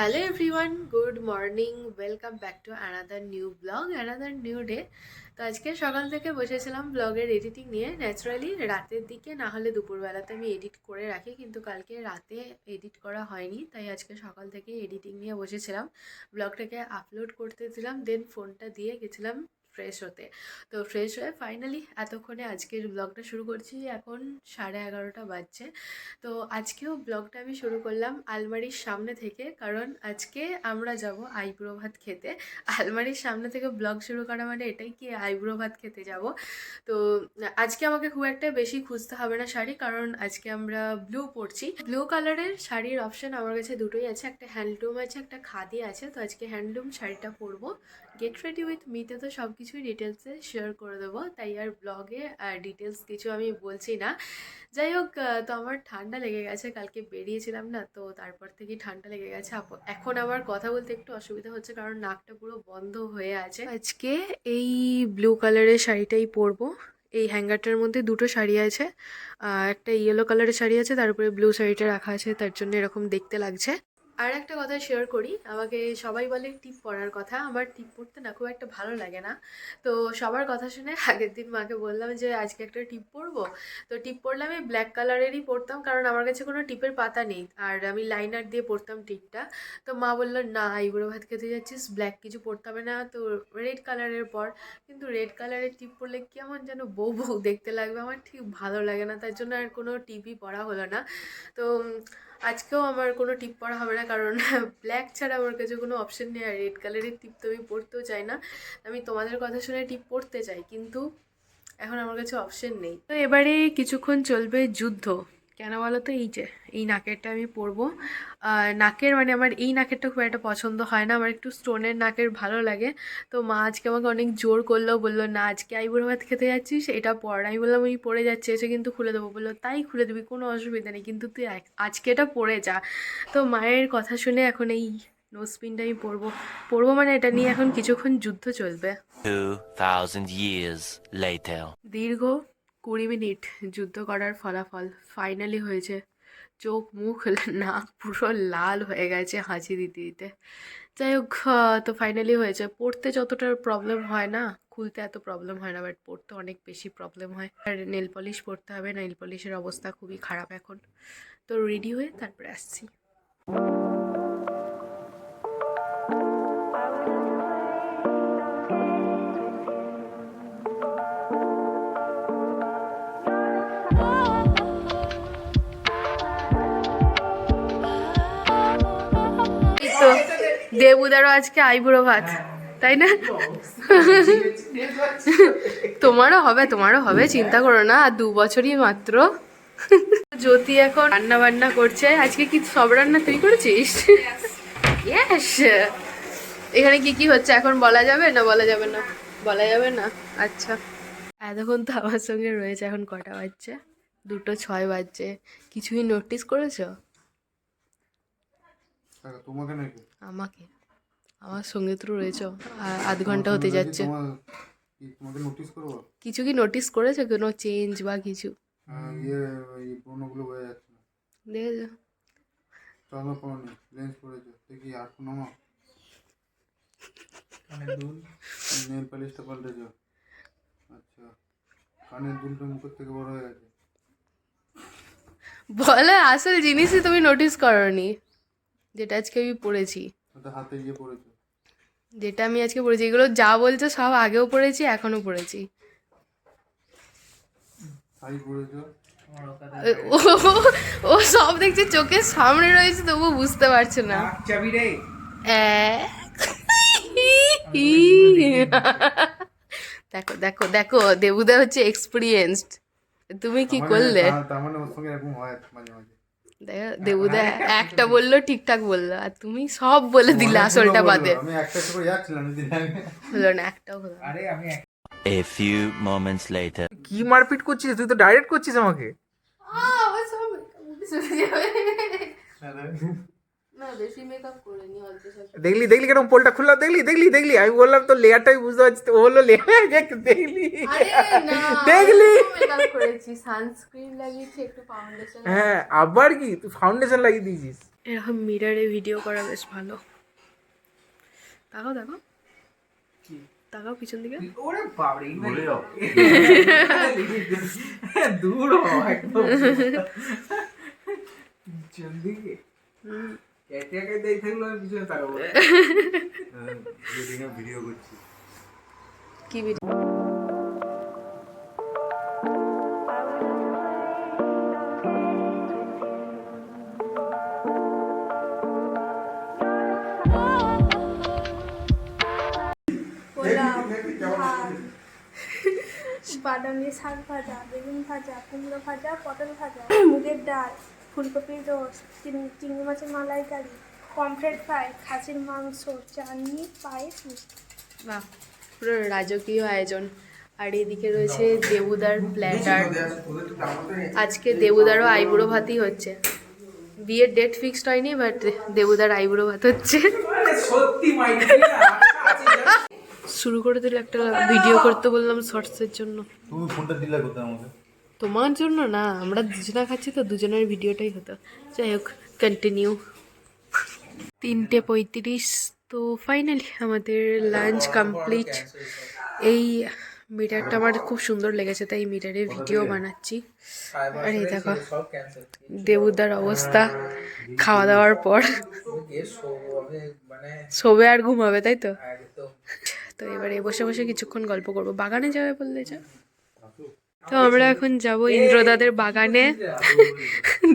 Hello everyone good morning welcome back to another new blog another new day তো আজকে সকাল থেকে বসেছিলাম ব্লগের এডিটিং নিয়ে। ন্যাচারালি রাতের দিকে না হলে দুপুরবেলাতে আমি এডিট করে রাখি, কিন্তু কালকে রাতে এডিট করা হয়নি, তাই আজকে সকাল থেকে এডিটিং নিয়ে বসেছিলাম। ব্লগটাকে আপলোড করতে দিলাম দেন ফোনটা দিয়ে গেছিলাম। ফ্রেশ হতে। তো ফ্রেশ হয়ে ফাইনালি এতক্ষণে আজকের ব্লগটা শুরু করছি। এখন সাড়ে এগারোটা বাজছে। তো আজকেও ব্লগটা আমি শুরু করলাম আলমারির সামনে থেকে। কারণ আজকে আমরা যাব আইব্রো ভাত খেতে। আলমারির সামনে থেকে ব্লগ শুরু করা মানে এটাই কি আইব্রো ভাত খেতে যাব। তো আজকে আমাকে খুব একটা বেশি খুঁজতে হবে না শাড়ি। কারণ আজকে আমরা ব্লু পরছি। ব্লু কালারের শাড়ির অপশন আমার কাছে দুটোই আছে। একটা হ্যান্ডলুম আছে, একটা খাদি আছে। তো আজকে হ্যান্ডলুম শাড়িটা পরবো। গেট রেডি উইথ মিতে তো সব কিছুই ডিটেলসে শেয়ার করে দেবো। তাই আর ব্লগে আর ডিটেলস কিছু আমি বলছি না। যাই হোক তো আমার ঠান্ডা লেগে গেছে, কালকে বেরিয়েছিলাম না, তো তারপর থেকেই ঠান্ডা লেগে গেছে। এখন আমার কথা বলতে একটু অসুবিধা হচ্ছে, কারণ নাকটা পুরো বন্ধ হয়ে আছে। আজকে এই ব্লু কালারের শাড়িটাই পরবো। এই হ্যাঙ্গারটার মধ্যে দুটো শাড়ি আছে একটা ইয়েলো কালারের শাড়ি আছে, তার উপরে ব্লু শাড়িটা রাখা আছে, তার জন্য এরকম দেখতে লাগছে। আর একটা কথা শেয়ার করি, আমাকে সবাই বলে টিপ পরার কথা, আমার টিপ পরতে না খুব একটা ভালো লাগে না। তো সবার কথা শুনে আগের দিন মাকে বললাম যে, আজকে একটা টিপ পরবো তো টিপ পরলে আমি ব্ল্যাক কালারেরই পরতাম কারণ আমার কাছে কোনো টিপের পাতা নেই, আর আমি লাইনার দিয়ে পরতাম টিপটা। তো মা বলল, না আইবুড়ো ভাত খেতে যাচ্ছিস ব্ল্যাক কিছু পরতে হবে না। তো রেড কালারের পর, কিন্তু রেড কালারের টিপ পরলে কেমন যেন বউ বউ দেখতে লাগবে, আমার ঠিক ভালো লাগে না, তার জন্য আর কোনো টিপই পরা হলো না। তো আজকেও আমার কোনো টিপ পরা হবে না, কারণ ব্ল্যাক ছাড়া আমার কাছে কোনো অপশন নেই, আর রেড কালারের টিপ তো আমি পরতেও চাই না। আমি তোমাদের কথা শুনে টিপ পরতে চাই, কিন্তু এখন আমার কাছে অপশন নেই। তো এবারে কিছুক্ষণ চলবে যুদ্ধ। কেন বলো তো এই যে এই নাকেরটা আমি পরবো। নাকের মানে আমার এই নাকেরটা খুব একটা পছন্দ হয় না। আমার একটু স্টোনের নাকের ভালো লাগে। তো মা আজকে আমাকে অনেক জোর করল বলল না আজকে আইবুড়ো ভাত খেতে যাচ্ছিস এটা পর। আমি বললাম ওই পরে যাচ্ছে এসে কিন্তু খুলে দেবো। বলল তাই খুলে দিবি কোনো অসুবিধা নেই কিন্তু তুই আজ- আজকে এটা পরে যা। তো মায়ের কথা শুনে এখন এই নোজপিনটা আমি পরবো। পরবো মানে এটা নিয়ে এখন কিছুক্ষণ যুদ্ধ চলবে। 2,000 years later. দীর্ঘ কুড়ি মিনিট যুদ্ধ করার ফলাফল ফাইনালি হয়েছে। চোখ, মুখ, নাক পুরো লাল হয়ে গেছে হাঁচি দিতে দিতে। যাই হোক তো ফাইনালি হয়েছে। পড়তে যতটা প্রবলেম হয় না, খুলতে এত প্রবলেম হয় না বাট পড়তে অনেক বেশি প্রবলেম হয়। আর নেল পলিশ পড়তে হবে নেল পলিশের অবস্থা খুবই খারাপ এখন। তো রেডি হয়ে তারপরে আসছি। দেবুদারও আজকে আইবুড়ো ভাত তাই না? তোমারও হবে তোমারও হবে চিন্তা করো না আর দু বছরই মাত্র। জ্যোতি এখন রান্না বান্না করছে। আজকে কি সব রান্না তুই করেছিস? ইয়েস এখানে কি কি হচ্ছে এখন বলা যাবে না বলা যাবে না? বলা যাবে না? আচ্ছা। এতক্ষণ তো আমার সঙ্গে রয়েছে এখন কটা বাজছে। দুটো ছয় বাজছে। কিছুই নোটিস করেছ? তোমাকে নাকি? আমাকে। আমার সঙ্গে তো রয়েছ আধ ঘণ্টা হতে যাচ্ছে। কিছু কি নোটিস করেছ? কোনো চেঞ্জ বা কিছু? ইয়ে হয়ে পাল্টেছ। আচ্ছা হয়ে বলে আসল জিনিসই তুমি নোটিস করনি। যেটা আজকে আমি পড়েছি। হাতে গিয়ে পড়েছে। যেটা আমি আজকে পড়েছি এগুলো যা বলছো সব আগেও পড়েছি এখনও পড়েছি। ও ও সব দেখছে চোখের সামনে রয়েছে তবু বুঝতে পারছে না। চাবি রে। দেখো দেখো দেখো দেবুদা হচ্ছে এক্সপিরিয়েন্সড তুমি কি করলে? তার- মানে ওর সঙ্গে এরকম হয় মাঝে মাঝে। দেবুদা একটা বলল ঠিকঠাক বলল আর তুমি সব বলে দিলে আসলটা বাদে। আমি একটা একটা করে যাচ্ছিলাম যদি আমি। হলো না একটাও হলো আরে আমি A few moments later. কি মারপিট করছিস? তুই তো ডাইরেক্ট করছিস আমাকে। দেখলি দেখলি কেন পোলটা খুললাম দেখলি দেখলি দেখলি। আমি বললাম তো লেয়ারটাই বুঝতে পারছি। তো ও বলল লেয়ার দেখলি? আরে না দেখলি? মেকআপ করেছি সানস্ক্রিন লাগিয়েছি একটু ফাউন্ডেশন হ্যাঁ আবার কি? তুই ফাউন্ডেশন লাগিয়ে দিয়েছিস। এরকম মিরারে ভিডিও করা বেশ ভালো। তাকাও দেখো। তাকাও পিছন দিকে। ওরে বাবরে দূর হ একদম। পিছন দিকে। একে একে দেখে থাকল আমি পিছনে তাকাবো ভিডিও করছি। কি ভিডিও পোলাও ভাত শাক ভাজা বেগুন ভাজা কুমড়ো ভাজা পটল ভাজা মুগের ডাল। ফুলকপির রস চিংড়ি মাছের মালাইকারি পমফ্রেট ফ্রাই খাসির মাংস চাটনি পায়েস বাহ পুরো রাজকীয় আয়োজন। আর এদিকে রয়েছে দেবুদার প্ল্যাটার। আজকে দেবুদারও আইবুড়ো ভাতই হচ্ছে। বিয়ের ডেট ফিক্সড হয়নি বাট দেবুদার আইবুড়ো ভাত হচ্ছে। শুরু করে দিলে একটা ভিডিও করতে বললাম শর্টসের জন্য। তুমি ফোনটা দিলে কোথায় আমাকে। তোমার জন্য না, আমরা দুজনা খাচ্ছি তো, দুজনের ভিডিওটাই হতো। যাই হোক কন্টিনিউ তিনটে পঁয়ত্রিশ, তো ফাইনালি আমাদের লাঞ্চ কমপ্লিট এই মিটারটা আমার খুব সুন্দর লেগেছে, তাই মিটারে ভিডিও বানাচ্ছি। আর এই দেখো, দেবুদার অবস্থা, খাওয়া দাওয়ার পর। শোবে আর ঘুমাবে, তাই তো? তো এবারে বসে বসে কিছুক্ষণ গল্প করব। বাগানে যাবে বললে যা। তো আমরা এখন যাব ইন্দ্রদাদের বাগানে।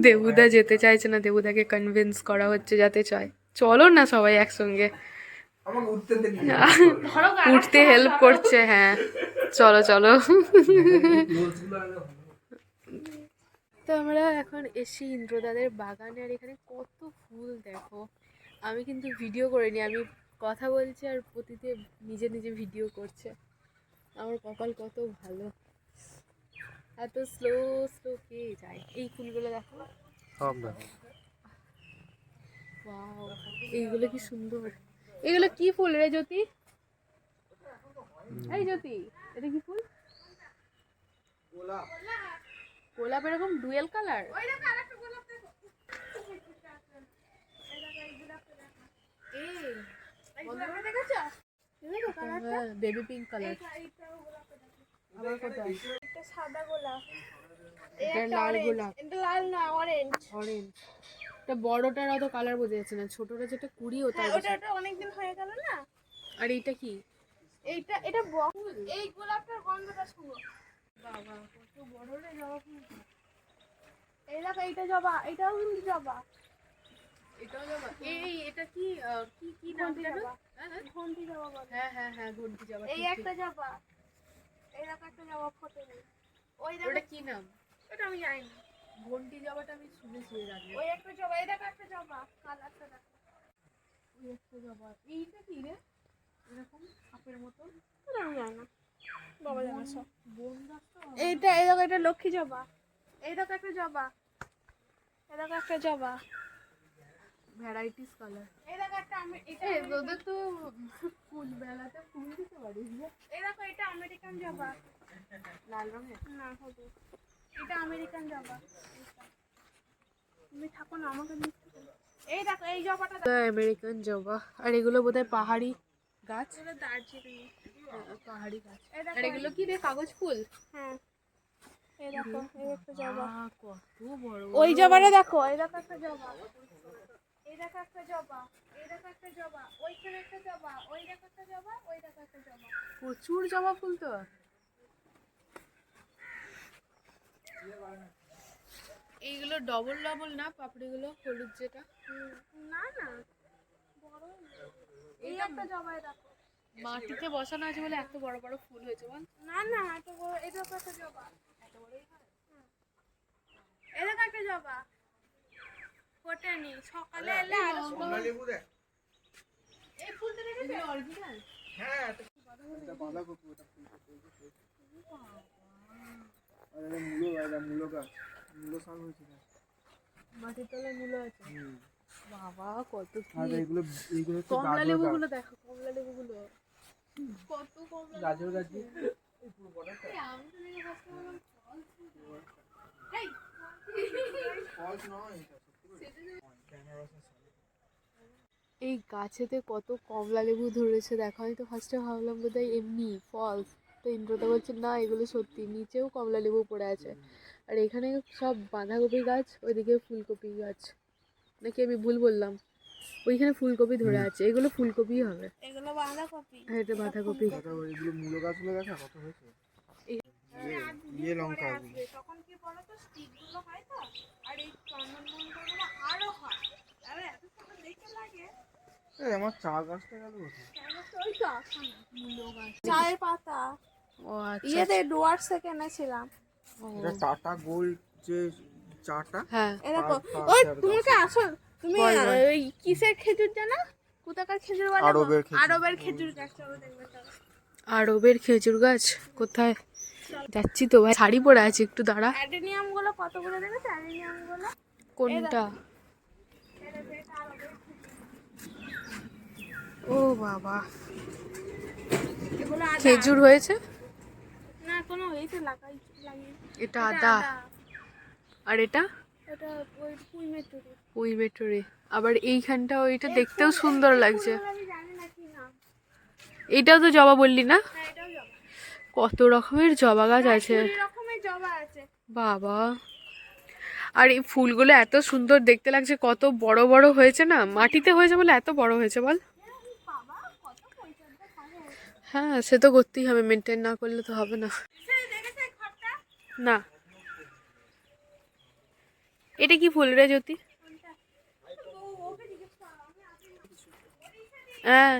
দেবুদা যেতে চাইছে না দেবুদাকে কনভিন্স করা হচ্ছে যাতে চায়। চলো না সবাই একসঙ্গে। উঠতে হেল্প করছে হ্যাঁ। চলো চলো। তো আমরা এখন এসি ইন্দ্রদাদের বাগানে আর এখানে কত ফুল দেখো। আমি কিন্তু ভিডিও করিনি আমি কথা বলছি আর প্রতিতে নিজে নিজে ভিডিও করছে। আমার কপাল কত ভালো। এত স্লো স্লো কে যায়? এই ফুলগুলো দেখো। এইগুলো কি সুন্দর। এগুলো কি ফুল রে জ্যোতি? এই জ্যোতি এটা কি ফুল? গোলাপ এরকম dual colour? Baby pink colour আবার কোথায় সাদা গোলাপ। এটা লাল গোলাপ। এটা লাল না অরেঞ্জ অরেঞ্জ এটা বড়টার অত কালার বোঝা যাচ্ছে না ছোটটা যেটা কুড়ি ওটা ওটা ওটা অনেকদিন হয়ে গেল না? আর এইটা কি? এইটা এটা এই গোলাপটার গন্ধটা শুনো। বাবা কত বড় রে জবা ফুল এই দেখো এইটা জবা এটাও কিন্তু জবা। এটাও জবা। এই এটা কি কি কি নাম জানো হ্যাঁ, হ্যাঁ। ঘন্টি জবা হ্যাঁ হ্যাঁ হ্যাঁ ঘন্টি জবা এই। একটা জবা। এই দেখো একটা জবা ফোটে নেই। ওই দেখো কি নাম? ওটা আমি জানি না। ঘন্টি জবাটা আমি শুনেছি এর আগে। ওই একটা জবা এই দেখো একটা জবা কালারটা দেখো। ওই একটা জবা। এইটা কি রে? এরকম সাপের মতন ওটা আমি জানি না। বাবা জানে সব। বন এইটা এই দেখো এটা লক্ষ্মী জবা। এই দেখো একটা জবা। এই দেখো একটা জবা। ভ্যারাইটিস কালার এই দেখো একটা আমি- এটা তোদের তো ফুল বেলাতে ফুল দিতে পারিস এই দেখো এটা আমেরিকান জবা। লাল রঙের? না হলুদ। এটা আমেরিকান জবা। তুমি থাকো না আমাকে এই দেখো এই জবাটা আমেরিকান জবা। আর এগুলো বোধহয় পাহাড়ি গাছ? দার্জিলিং। হ্যাঁ, পাহাড়ি গাছ। আর এগুলো কি রে কাগজ ফুল? হ্যাঁ। এই দেখো এই একটা জবা। কত বড় ওই জবাটা দেখো এই দেখো একটা জবা। এই দেখো একটা জবা এই দেখো একটা জবা ওইখানে একটা জবা ওই দেখো একটা জবা ওই দেখো একটা জবা। প্রচুর জবা ফুল তো। এইগুলো ডবল ডবল না পাপড়িগুলো হলুদ যেটা? না না বড় এই একটা জবা দেখো। মাটিতে বসানো আছে বলে এত বড় বড় ফুল হয়েছে বল। না না এত বড় দেখো একটা জবা। হুম। এই দেখো একটা জবা। ফোটেনি সকালে এলে আরও এই ফুলটা দেখেছ অরিজিনাল বাঁধাকপি ওটা আর মূলো গাছ। মাটির তলায় মূলো আছে। বাবা কত আর এগুলো কমলা লেবুগুলো দেখো কমলা লেবুগুলো। কত কমলা গাজর গাজর এই গাছেতে কত কমলা লেবু ধরেছে দেখো। আমি তো ফার্স্টে ভাবলাম বোধহয় এমনি ফলস তো ইন্দ্রদা বলছে না এগুলো সত্যি নিচেও কমলা লেবু পড়ে আছে। আর এখানে সব বাঁধাকপি গাছ ওইদিকে ফুলকপি গাছ। নাকি আমি ভুল বললাম? ওইখানে ফুলকপি ধরে আছে এগুলো ফুলকপি হবে। এগুলো বাঁধাকপি। হ্যাঁ এটা বাঁধাকপি। এগুলো মূলো গাছগুলো দেখা কত হয়েছে? ইয়ে লঙ্কা তখন কি বলো তো স্টিকগুলো হয় তো? আর এই আরও হয়। আমার চা গাছটা গেল চায়ের পাতা। ও আচ্ছা। ইয়েতে ডুয়ার্স থেকে এনেছিলাম। এটা টাটা গোল্ড যে চাটা? হ্যাঁ। ওই তোমাকে আসল তুমি। ওই কিসের খেজুর জানো? কোথাকার খেজুর বলে? আরবের খেজুর। আরবের খেজুর গাছ চলো দেখবে আরবের খেজুর গাছ? কোথায়? যাচ্ছি তো ভাই। শাড়ি পরে আছে একটু দাঁড়া। অ্যাডেনিয়ামগুলো কত করে দেখেছ অ্যাডেনিয়ামগুলো কোনটা ও বাবা। খেজুর হয়েছে? না কোনো হয়েছে লাগাই এটা আদা। আর এটা? পুঁই মেটুরি আবার এইখানটা ওইটা দেখতেও সুন্দর লাগছে। এটাও তো জবা বললি না? হ্যাঁ কত রকমের জবা গাছ আছে। জবা আছে। বাবা। আর এই ফুলগুলো এত সুন্দর দেখতে লাগছে কত বড় বড় হয়েছে না? মাটিতে হয়েছে বলে এত বড় হয়েছে বল বাবা কত পরিচর্যা করে হ্যাঁ সে তো করতেই হবে মেনটেন না করলে তো হবে না। না। এটা কি ফুল রে জ্যোতি? হ্যাঁ।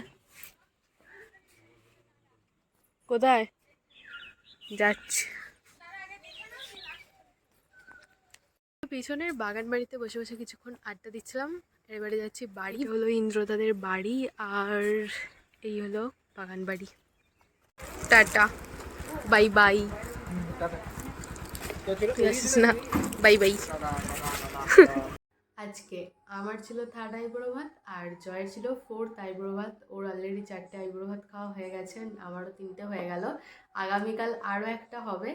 কোথায়? যাচ্ছি। পিছনের বাগান বাড়িতে বসে বসে কিছুক্ষণ আড্ডা দিচ্ছিলাম। এবারে যাচ্ছি বাড়ি। হলো ইন্দ্রদাদের বাড়ি, আর এই হলো বাগান বাড়ি tata. Bye bye. Bye bye. আজকে। আমার ছিল থার্ড আইব্রো ভাত আর জয়ের ছিল ফোর্থ আইব্রো ভাত। ওর অলরেডি চারটে আইব্রো ভাত খাওয়া হয়ে গেছে, আমারও তিনটে হয়ে গেল। আগামীকাল আরও একটা হবে।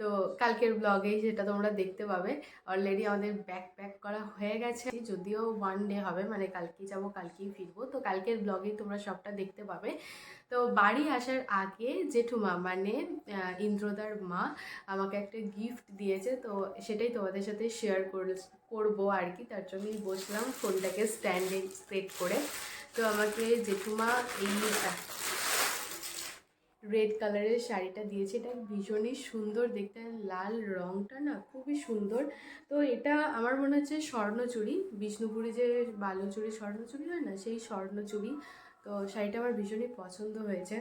তো কালকের ব্লগেই যেটা তোমরা দেখতে পাবে অলরেডি আমাদের ব্যাক প্যাক করা হয়ে গেছে। যদিও ওয়ান ডে হবে মানে কালকেই যাব, কালকেই ফিরবো। তো কালকের ব্লগেই তোমরা সবটা দেখতে পাবে। তো বাড়ি আসার আগে জেঠুমা মানে ইন্দ্রদার মা, আমাকে একটা গিফট দিয়েছে। তো সেটাই তোমাদের সাথে শেয়ার করব আর কি, তার জন্যই বসলাম, ফোনটাকে স্ট্যান্ডে সেট করে। তো আমাকে জেঠুমা এই রেড কালারের শাড়িটা দিয়েছে। এটা ভীষণই সুন্দর, দেখতে লাল রঙটা না খুবই সুন্দর। তো এটা আমার মনে হচ্ছে স্বর্ণচুরি, বিষ্ণুপুরি যে বালুচুরি, স্বর্ণচুরি হয় না, সেই স্বর্ণচুরি। তো শাড়িটা আমার ভীষণই পছন্দ হয়েছে।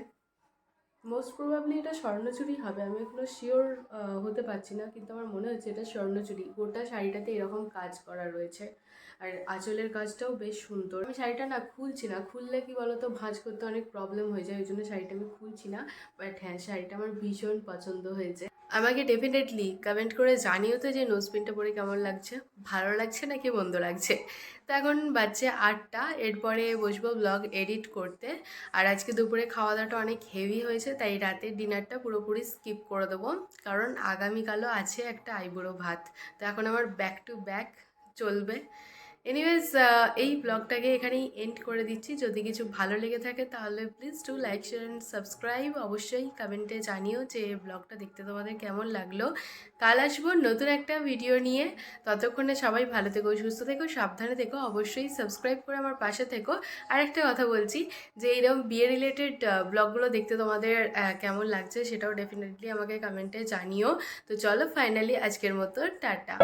মোস্ট প্রবাবলি এটা স্বর্ণচুরি হবে। আমি এখনও শিওর হতে পারছি না, কিন্তু আমার মনে হচ্ছে এটা স্বর্ণচুরি। গোটা শাড়িটাতে এরকম কাজ করা রয়েছে। আর আঁচলের কাজটাও বেশ সুন্দর। আমি শাড়িটা না খুলছি না। খুললে কি বলতো, ভাঁজ করতে অনেক প্রবলেম হয়ে যায়। ওই জন্য শাড়িটা আমি খুলছি না। বাট হ্যাঁ শাড়িটা আমার ভীষণ পছন্দ হয়েছে। আমাকে ডেফিনেটলি কমেন্ট করে জানিও তো যে নোজপিনটা পরে কেমন লাগছে। ভালো লাগছে নাকি মন্দ লাগছে? তো এখন বাচ্চা আটটা, এরপরে বসবো ব্লগ এডিট করতে। আর আজকে দুপুরে খাওয়া দাওয়াটা অনেক হেভি হয়েছে, তাই রাতের ডিনারটা পুরোপুরি স্কিপ করে দেবো। কারণ আগামীকালও আছে একটা আইবুড়ো ভাত। তো এখন আমার ব্যাক টু ব্যাক চলবে। এনিওয়েজ এই ব্লগটাকে এখানেই এন্ড করে দিচ্ছি। যদি কিছু ভালো লেগে থাকে তাহলে please to like share and subscribe অবশ্যই কমেন্টে জানিও যে ব্লগটা দেখতে তোমাদের কেমন লাগল। কাল আসব নতুন একটা ভিডিও নিয়ে। ততক্ষণে সবাই ভালো থেকো, সুস্থ থেকো, সাবধানে থেকো। অবশ্যই সাবস্ক্রাইব করে আমার পাশে থেকো। আর একটা কথা বলছি যে এইরকম বিয়ে রিলেটেড ব্লগগুলো দেখতে তোমাদের কেমন লাগছে সেটাও ডেফিনেটলি আমাকে কমেন্টে জানিও। তো চলো ফাইনালি আজকের মতো টাটা।